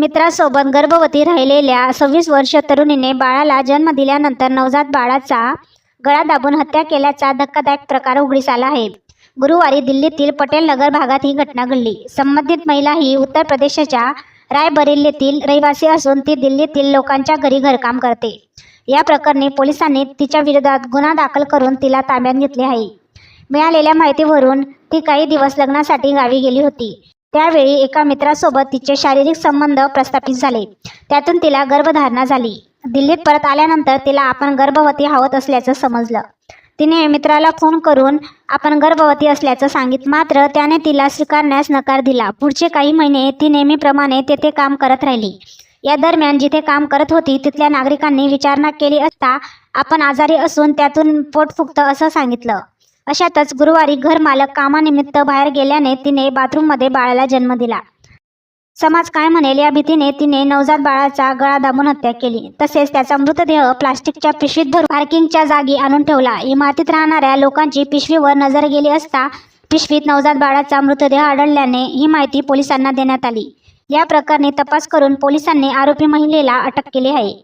मित्रासोबत गर्भवती राहिलेल्या सव्वीस वर्ष तरुणीने बाळाला जन्म दिल्यानंतर नवजात बाळाचा गळा दाबून हत्या केल्याचा धक्कादायक प्रकार उघडीस आला आहे. गुरुवारी दिल्लीतील पटेल नगर भागात ही घटना घडली. संबंधित महिला ही उत्तर प्रदेशाच्या रायबरेलीतील रहिवासी असून ती दिल्लीतील लोकांच्या घरी घरकाम करते. या प्रकरणी पोलिसांनी तिच्या विरोधात गुन्हा दाखल करून तिला ताब्यात घेतले आहे. मिळालेल्या माहितीवरून ती काही दिवस लग्नासाठी गावी गेली होती. त्यावेळी एका मित्रासोबत तिचे शारीरिक संबंध प्रस्थापित झाले. त्यातून तिला गर्भधारणा झाली. दिल्लीत परत आल्यानंतर तिला आपण गर्भवती हवत असल्याचं समजलं. तिने मित्राला फोन करून आपण गर्भवती असल्याचं सांगित मात्र त्याने तिला स्वीकारण्यास नकार दिला. पुढचे काही महिने ती नेहमीप्रमाणे तेथे काम करत राहिली. या दरम्यान जिथे काम करत होती तिथल्या नागरिकांनी विचारणा केली असता आपण आजारी असून त्यातून पोट फुगतं असं सांगितलं. अशातच गुरुवारी घरमालक कामानिमित्त बाहेर गेल्याने तिने बाथरूममध्ये बाळाला जन्म दिला. समाज काय म्हणेल या भीतीने तिने नवजात बाळाचा गळा दाबून हत्या केली. तसेच त्याचा मृतदेह प्लास्टिकच्या पिशवीत भरून पार्किंगच्या जागी आणून ठेवला. इमारतीत राहणाऱ्या लोकांची पिशवीवर नजर गेली असता पिशवीत नवजात बाळाचा मृतदेह आढळल्याने ही माहिती पोलिसांना देण्यात आली. या प्रकरणी तपास करून पोलिसांनी आरोपी महिलेला अटक केली आहे.